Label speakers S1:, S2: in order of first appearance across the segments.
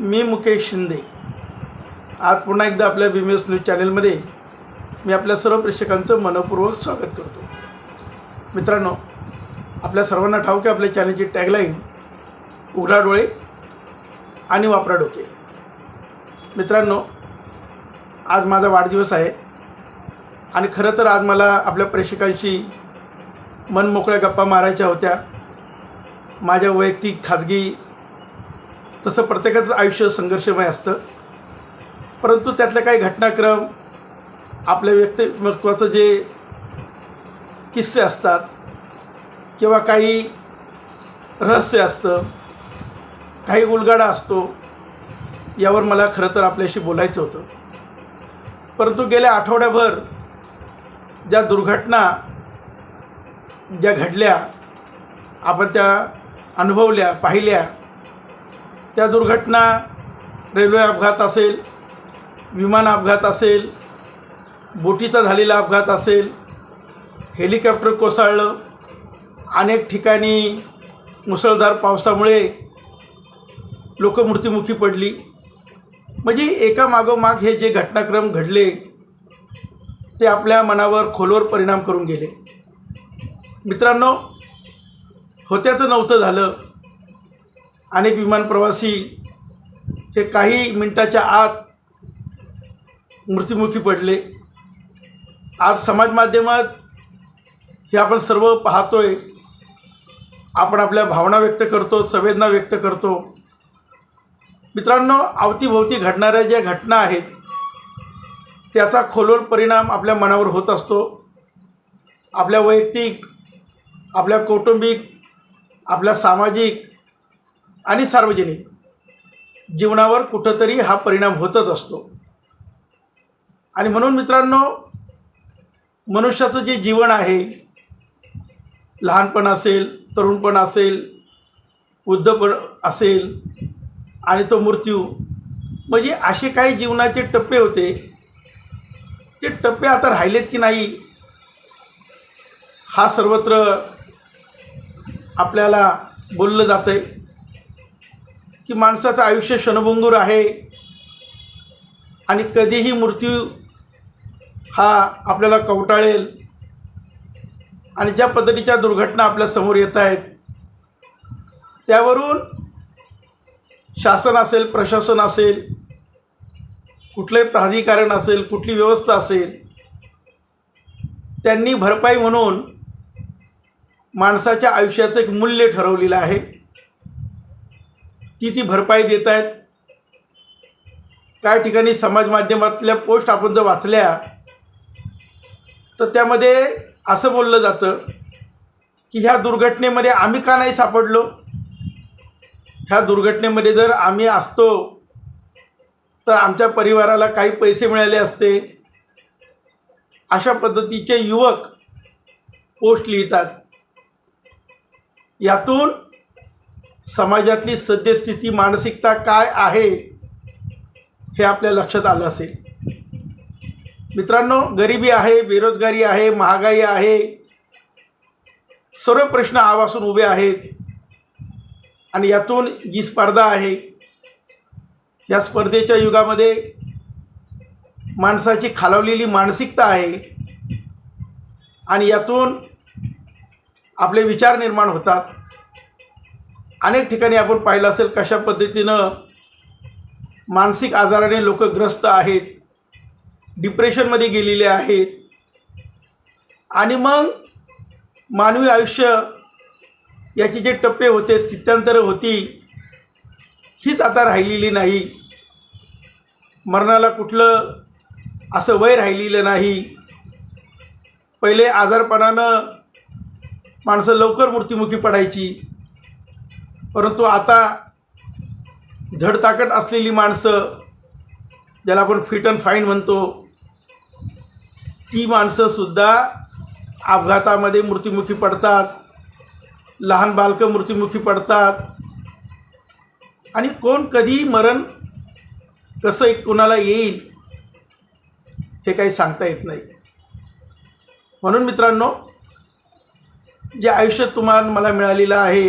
S1: मी मुकेश शिंदे. आज पुन्हा एकदा आपल्या बी एस न्यूज चॅनलमध्ये मी आपल्या सर्व प्रेक्षकांचं मनपूर्वक स्वागत करतो. मित्रांनो आपल्या सर्वांना ठाऊक आहे आपल्या चॅनलची टॅगलाईन उघडा डोळे आणि वापरा डोके. मित्रांनो आज माझा वाढदिवस आहे आणि खरं तर आज मला आपल्या प्रेक्षकांशी मनमोकळ्या गप्पा मारायच्या होत्या. माझ्या वैयक्तिक खाजगी तसं प्रत्येकाचं आयुष्य संघर्षमय असतं. परंतु त्यातल्या काही घटनाक्रम आपल्या व्यक्तिमत्वाचं जे किस्से असतात किंवा काही रहस्य असतं काही उलगाडा असतो यावर मला खरं तर आपल्याशी बोलायचं होतं. परंतु गेल्या आठवड्याभर ज्या दुर्घटना ज्या घडल्या आपण त्या अनुभवल्या पाहिल्या त्या दुर्घटना रेल्वे अपघात असेल विमान अपघात असेल बोटीचा झालेला अपघात असेल हेलिकॉप्टर कोसळलं अनेक ठिकाणी मुसळधार पावसामुळे लोक मृत्युमुखी पडली. म्हणजे एका मागोमाग हे जे घटनाक्रम घडले ते आपल्या मनावर खोलवर परिणाम करून गेले. मित्रांनो होत्याचं नव्हतं झालं. अनेक विमान प्रवासी हे काही मिनटाच्या आत मृत्युमुखी पडले. आज समाज माध्यमात हे आपण सर्व पाहतोय. आपण आपल्या भावना व्यक्त करतो संवेदना व्यक्त करतो. मित्रांनो अवतीभोवती घडणाऱ्या ज्या घटना आहेत त्याचा खोलवर परिणाम आपल्या मनावर होत असतो. आपल्या वैयक्तिक आपल्या कौटुंबिक आपल्या सामाजिक आणि सार्वजनिक जीवनावर कुठंतरी हा परिणाम होतच असतो. आणि म्हणून मित्रांनो मनुष्याचं जे जीवन आहे लहानपण असेल तरुणपण असेल वृद्धपण असेल आणि तो मृत्यू म्हणजे असे काही जीवनाचे टप्पे होते. ते टप्पे आता राहिलेत की नाही हा सर्वत्र आपल्याला बोललं जातं आहे की माणसाचं आयुष्य क्षणभंगूर आहे. आणि कधीही मृत्यू हा आपल्याला कवटाळेल. आणि ज्या पद्धतीच्या दुर्घटना आपल्यासमोर येत आहेत त्यावरून शासन असेल प्रशासन असेल कुठलंही प्राधिकरण असेल कुठली व्यवस्था असेल त्यांनी भरपाई म्हणून माणसाच्या आयुष्याचं एक मूल्य ठरवलेलं आहे. ती ती भरपाई देत आहेत. काही ठिकाणी समाज माध्यमातल्या पोस्ट आपण जर वाचल्या तर त्यामध्ये असं बोललं जातं की ह्या दुर्घटनेमध्ये आम्ही का नाही सापडलो? ह्या दुर्घटनेमध्ये जर आम्ही असतो तर आमच्या परिवाराला काही पैसे मिळाले असते. अशा पद्धतीचे युवक पोस्ट लिहितात. यातून समाजातली सद्यस्थिती मानसिकता काय आहे हे आपल्या लक्षात आलं असेल. मित्रांनो गरिबी आहे बेरोजगारी आहे महागाई आहे. सर्व प्रश्न आवासून उभे आहेत. आणि यातून जी स्पर्धा आहे या स्पर्धेच्या युगामध्ये माणसाची खालावलेली मानसिकता आहे. आणि यातून आपले विचार निर्माण होतात. अनेक ठिकाणी आपण पाहिलं असेल कशा पद्धतीनं मानसिक आजाराने लोक ग्रस्त आहेत डिप्रेशनमध्ये गेलेले आहेत. आणि मग मानवी आयुष्य याचे जे टप्पे होते स्थित्यांतरं होती हीच आता राहिलेली नाही. मरणाला कुठलं असं वय राहिलेलं नाही. पहिले आजारपणानं माणसं लवकर मृत्युमुखी पडायची. परंतु आता धडताकट असलेली माणसं ज्याला आपण फिट अँड फाईन म्हणतो ती माणसंसुद्धा अपघातामध्ये मृत्युमुखी पडतात लहान बालकं मृत्युमुखी पडतात. आणि कोण कधी मरण कसं एक कोणाला येईल हे काही सांगता येत नाही. म्हणून मित्रांनो जे आयुष्य तुम्हाला मला मिळालेलं आहे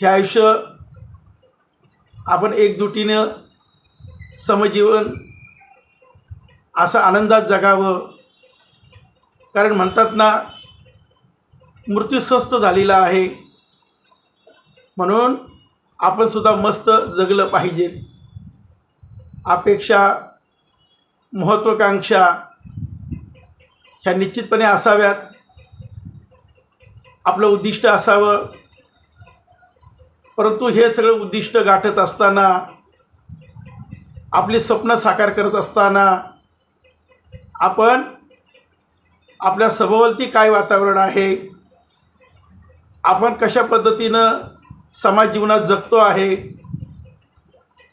S1: हे आयुष्य आपण एकजुटीनं समजीवन असं आनंदात जगावं. कारण म्हणतात ना मृत्यू स्वस्त झालेला आहे. म्हणून आपण सुद्धा मस्त जगलं पाहिजे. अपेक्षा महत्त्वाकांक्षा ह्या निश्चितपणे असाव्यात. आपलं उद्दिष्ट असावं. परंतु हे सगळं उद्दिष्ट गाठत असताना आपली स्वप्न साकार करत असताना आपण आपल्या सभोवलती काय वातावरण आहे आपण कशा पद्धतीनं समाज जीवनात जगतो आहे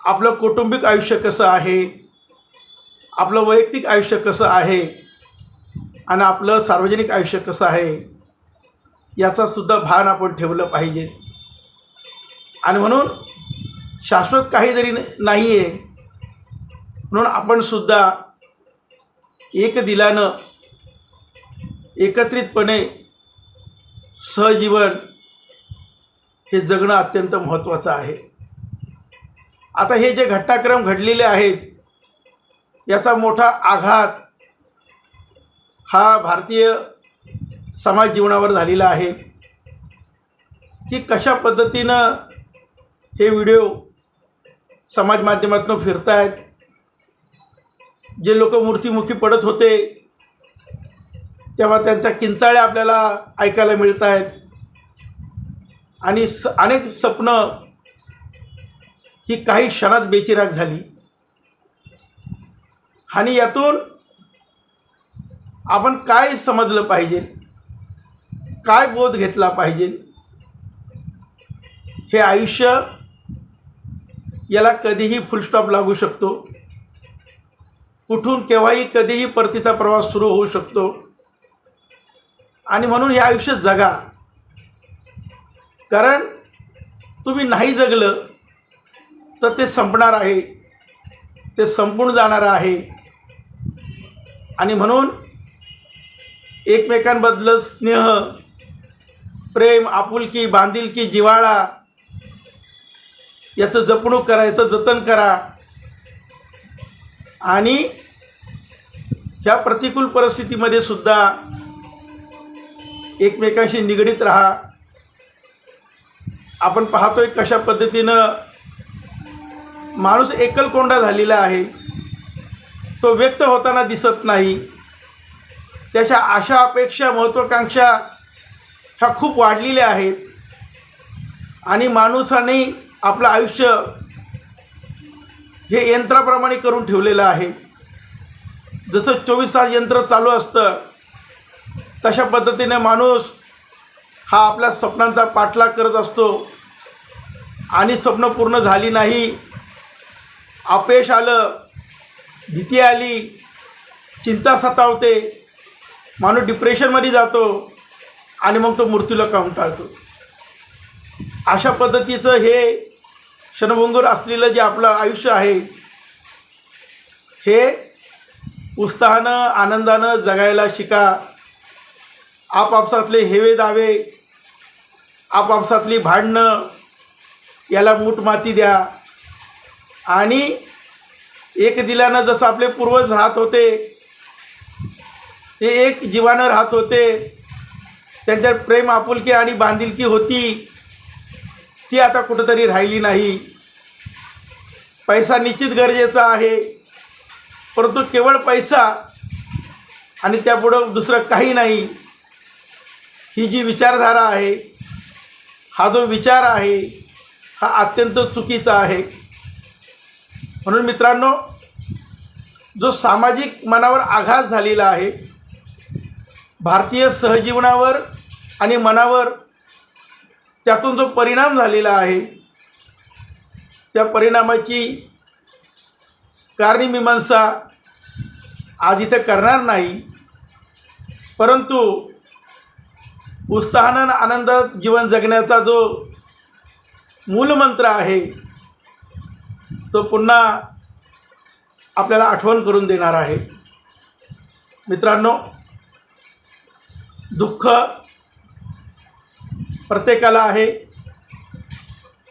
S1: आपलं कौटुंबिक आयुष्य कसं आहे आपलं वैयक्तिक आयुष्य कसं आहे आणि आपलं सार्वजनिक आयुष्य कसं आहे याचासुद्धा भान आपण ठेवलं पाहिजे. आणि म्हणून शाश्वत काही जरी नाही आहे म्हणून आपण सुद्धा एक दिलानं एकत्रितपणे सहजीवन हे जगणं अत्यंत महत्त्वाचं आहे. आता हे जे घटनाक्रम घडलेले आहेत याचा मोठा आघात हा भारतीय समाज जीवनावर झालेला आहे की कशा पद्धतीनं हे व्हिडिओ समाज माध्यमातून फिरत आहेत जे लोक मूर्तीमुखी पडत होते तेव्हा त्यांच्या किंचाळ्या आपल्याला ऐकायला मिळत आहेत आणि स अनेक स्वप्न ही काही क्षणात बेचिराग झाली. आणि यातून आपण काय समजलं पाहिजे? काय बोध घेतला पाहिजे? हे आयुष्य याला कधीही फुलस्टॉप लागू शकतो. कुठून केव्हाही कधीही परतीचा प्रवास सुरू होऊ शकतो. आणि म्हणून हे आयुष्य जगा. कारण तुम्ही नाही जगलं तर ते संपणार आहे. ते संपून जाणार आहे. आणि म्हणून एकमेकांबद्दल स्नेह प्रेम आपुलकी बांधिलकी जिव्हाळा याचं जपणूक करा याचं जतन करा. आणि ह्या प्रतिकूल परिस्थितीमध्ये सुद्धा एकमेकांशी निगडीत राहा. आपण पाहतोय कशा पद्धतीनं माणूस एकलकोंडा झालेला आहे. तो व्यक्त होताना दिसत नाही. त्याच्या आशा अपेक्षा महत्त्वाकांक्षा ह्या खूप वाढलेल्या आहेत. आणि माणूसाने आपलं आयुष्य हे यंत्राप्रमाणे करून ठेवलेलं आहे. जसं चोवीस तास यंत्र चालू असतं तशा पद्धतीने माणूस हा आपल्या स्वप्नांचा पाठलाग करत असतो. आणि स्वप्न पूर्ण झाली नाही अपयश आलं भीती आली चिंता सतावते माणूस डिप्रेशनमध्ये जातो आणि मग तो मृत्यूला काउंटाळतो अशा पद्धतीचं हे क्षणभंगूर असलेलं जे आपलं आयुष्य आहे हे उत्साहानं आनंदानं जगायला शिका. आपापसातले हेवे दावे आपापसातली भांडणं याला मूठ माती द्या. आणि एक दिल्यानं जसं आपले पूर्वज राहत होते ते एक जीवानं राहत होते त्यांच्यात प्रेम आपुलकी आणि बांधिलकी होती. ती आता कुठंतरी राहिली नाही. पैसा निश्चित गरजेचा आहे. परंतु केवळ पैसा आणि त्यापुढं दुसरं काही नाही. ही जी विचारधारा आहे हा जो विचार आहे हा अत्यंत चुकीचा आहे. म्हणून मित्रांनो जो सामाजिक मनावर आघात झालेला आहे भारतीय सहजीवनावर आणि मनावर त्यातून जो परिणाम झालेला आहे त्या परिणामाची कारणीमीमांसा आज इथं करणार नाही. परंतु उत्साहानं आनंदात जीवन जगण्याचा जो मूलमंत्र आहे तो पुन्हा आपल्याला आठवण करून देणार आहे. मित्रांनो दुःख प्रत्येकाला आहे.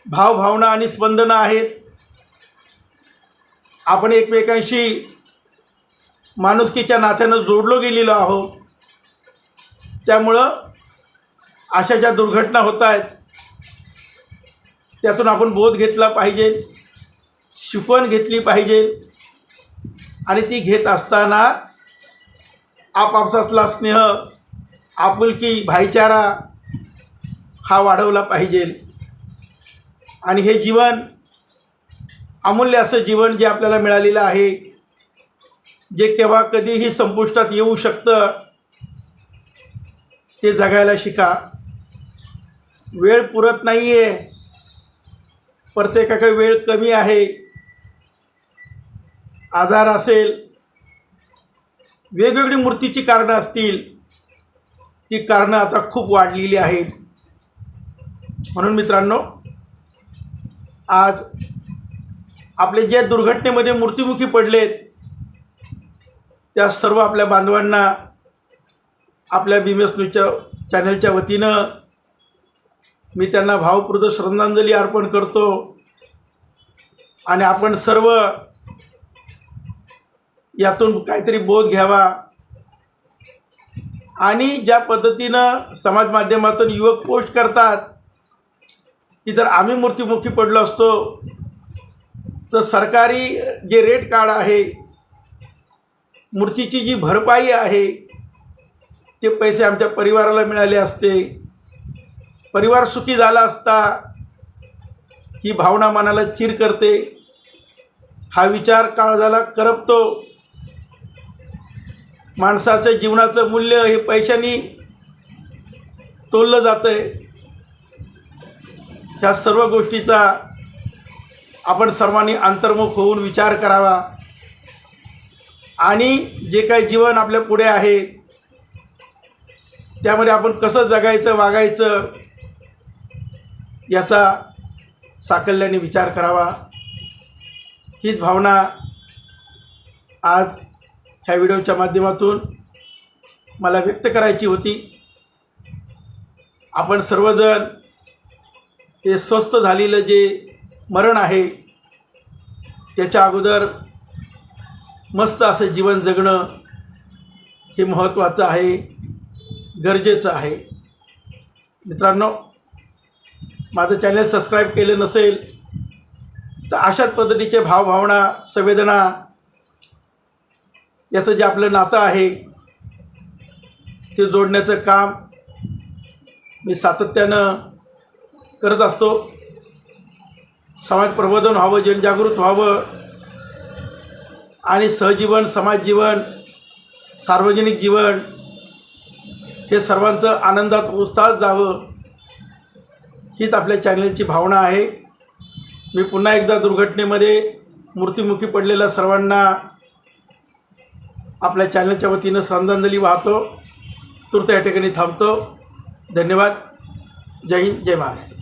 S1: भावभावना आणि स्पंदनं आहेत. आपण एकमेकांशी माणुसकीच्या नात्यानं जोडलो गेलेलो आहोत. त्यामुळं अशा ज्या दुर्घटना होत आहेत त्यातून आपण बोध घेतला पाहिजे शिकवण घेतली पाहिजे आणि ती घेत असताना आपापसातला स्नेह आपुलकी भाईचारा हा वाढवला पाहिजे. आणि हे जीवन अमूल्य असं जीवन जे आपल्याला मिळालेलं आहे जे केव्हा कधीही संपुष्टात येऊ शकतं ते जगायला शिका. वेळ पुरत नाही आहे प्रत्येकाकडे वेळ कमी आहे. आजार असेल वेगवेगळी मूर्तीची कारणं असतील ती कारणं आता खूप वाढलेली आहेत. म्हणून मित्रांनो आज आपले जे दुर्घटनेमध्ये मृत्युमुखी पडलेत त्या सर्व आपल्या बांधवांना आपल्या बीमेस न्यूजच्या चॅनलच्या वतीनं मी त्यांना भावपूर्ण श्रद्धांजली अर्पण करतो. आणि आपण सर्व यातून काहीतरी बोध घ्यावा. आणि ज्या पद्धतीनं समाज माध्यमातून युवक पोस्ट करतात की जर आम्ही मृत्युमुखी पडलो असतो तर सरकारी जे रेट कार्ड आहे मूर्तीची जी भरपाई आहे ते पैसे आमच्या परिवाराला मिळाले असते. परिवार सुखी झाला असता ही भावना मनाला चिर करते. हा विचार काळजाला करपतो. माणसाच्या जीवनाचं मूल्य हे पैशानी तोललं जातं आहे ह्या सर्व गोष्टीचा आपण सर्वांनी अंतर्मुख होऊन विचार करावा. आणि जे काही जीवन आपल्या पुढे आहे त्यामध्ये आपण कसं जगायचं वागायचं याचा साकल्याने विचार करावा. हीच भावना आज ह्या व्हिडिओच्या माध्यमातून मला व्यक्त करायची होती. आपण सर्वजण हे स्वस्थ झालेलं जे मरण आहे त्याच्या अगोदर मस्त असं जीवन जगणं हे महत्त्वाचं आहे गरजेचं आहे. मित्रांनो माझं चॅनल सबस्क्राईब केलं नसेल तर अशाच पद्धतीचे भावभावना संवेदना याचं जे आपलं नातं आहे ते जोडण्याचं काम मी सातत्यानं करत असतो. समाज प्रबोधन व्हावं जनजागृत व्हावं आणि सहजीवन समाजजीवन सार्वजनिक जीवन हे सर्वांचं आनंदात उत्साहात जावं हीच आपल्या चॅनलची भावना आहे. मी पुन्हा एकदा दुर्घटनेमध्ये मूर्तिमुखी पडलेल्या सर्वांना आपल्या चॅनलच्या वतीनं श्रद्धांजली वाहतो. तूर्त या ठिकाणी थांबतो. धन्यवाद. जय हिंद जय महाराष्ट्र.